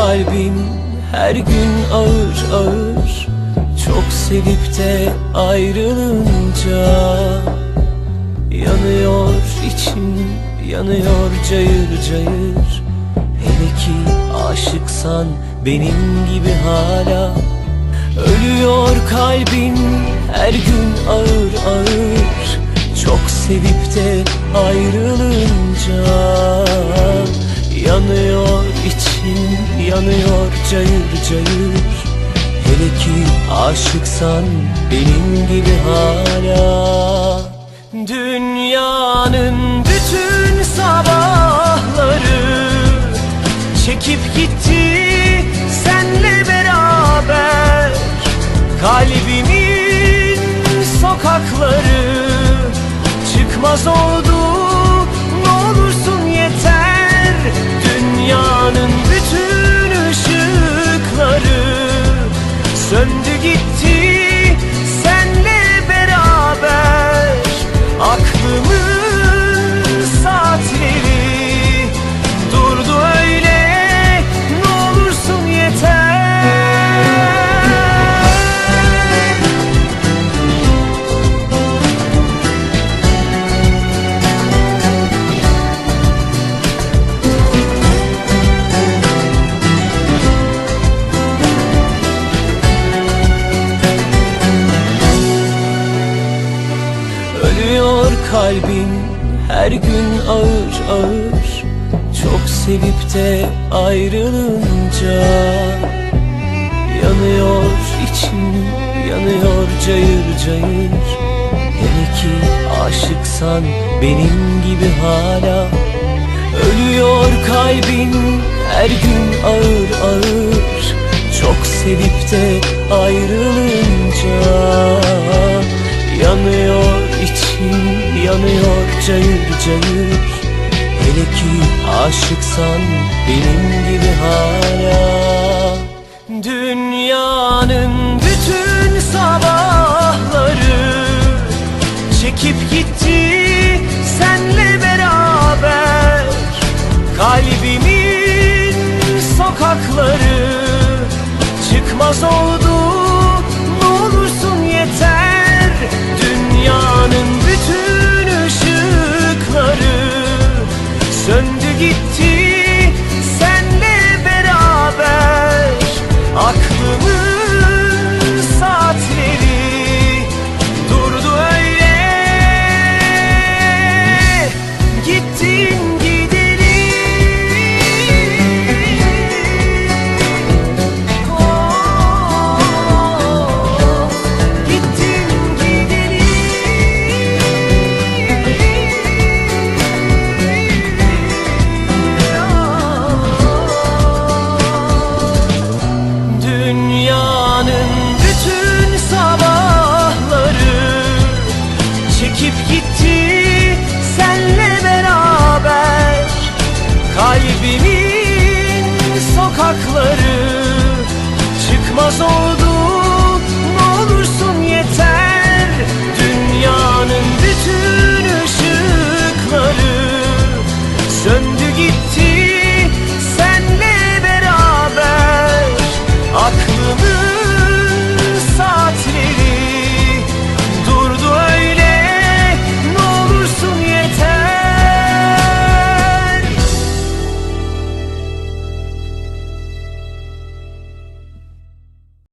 kalbim her gün ağır ağır. Çok sevip de ayrılınca Yanıyor içim yanıyor cayır cayır. Hele ki aşıksan benim gibi hala. Ölüyor kalbim her gün ağır ağır. Çok sevip de ayrılınca cayır cayır Hele ki aşıksan benim gibi hala. Dünyanın bütün sabahları Çekip gitti senle beraber. Kalbimin sokakları Çıkmaz oldu kalbim her gün ağır ağır. Çok sevip de ayrılınca Yanıyor içim yanıyor cayır cayır. Hele ki aşıksan benim gibi hala. Ölüyor kalbim her gün ağır ağır. Çok sevip de ayrılınca Yanıyor içim yanıyor cayır cayır Hele ki aşıksan benim gibi hala. Dünyanın bütün sabahları Çekip gitti senle beraber. Kalbimin sokakları Çıkmaz oldu gitti Çekip gitti senle beraber. Kalbimin sokakları Çıkmaz oldu